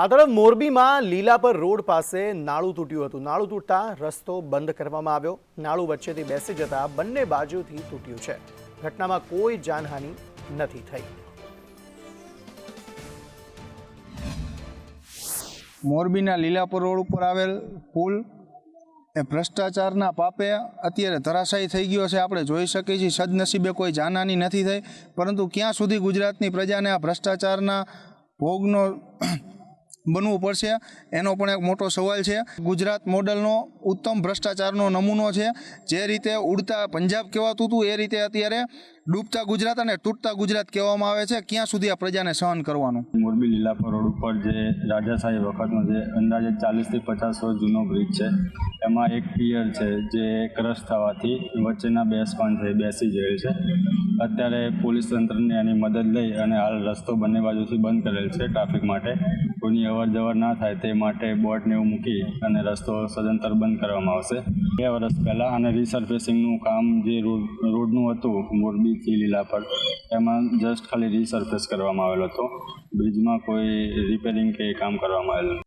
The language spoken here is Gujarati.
આ તરફ મોરબીમાં લીલાપર રોડ પાસે નાળું તૂટ્યું હતું. નાળું તૂટતા રસ્તો બંધ કરવામાં આવ્યો. નાળું વચ્ચેથી બેસી જતા બંને બાજુથી તૂટ્યું છે. ઘટનામાં કોઈ જાનહાનિ નથી થઈ. મોરબીના લીલાપર રોડ ઉપર આવેલ પુલ એ ભ્રષ્ટાચારના પાપે અત્યારે ધરાશાયી થઈ ગયો છે. આપણે જોઈ શકીએ છીએ સદનસીબે કોઈ જાનહાની નથી થઈ, પરંતુ ક્યાં સુધી ગુજરાતની પ્રજાને આ ભ્રષ્ટાચારના ભોગનો બનવું પડશે. એનો પણ એક મોટો સવાલ છે. ગુજરાત મોડલનો ઉત્તમ ભ્રષ્ટાચારનો નમૂનો છે. જે રીતે ઉડતા પંજાબ કહેવાતું હતું, એ રીતે અત્યારે ડૂબતા ગુજરાત અને તૂટતા ગુજરાત કહેવામાં આવે છે. ક્યાં સુધી આ પ્રજાને સહન કરવાનું? મોરબી લીલાપર રોડ ઉપર જે રાજાશાહી વખતનો જે અંદાજે ચાલીસથી પચાસ વર્ષ જૂનો બ્રિજ છે, એમાં એક પિયર છે જે ક્રશ થવાથી વચ્ચેના બે સ્પાન છે બેસી ગયેલ છે. અત્યારે પોલીસ તંત્રને એની મદદ લઈ અને હાલ રસ્તો બંને બાજુથી બંધ કરેલ છે ટ્રાફિક માટે કોઈની અવર જવર ના થાય તે માટે બોટને એવું મૂકી અને રસ્તો સદંતર બંધ કરવામાં આવશે બે વર્ષ પહેલાં અને રિસર્ફેસિંગનું કામ જે રોડ, રોડનું હતું મોરબીથી લીલાપર એમાં જસ્ટ ખાલી રિસર્ફેસ કરવામાં આવેલો હતો બ્રિજમાં કોઈ રિપેરિંગ કે કામ કરવામાં આવેલું.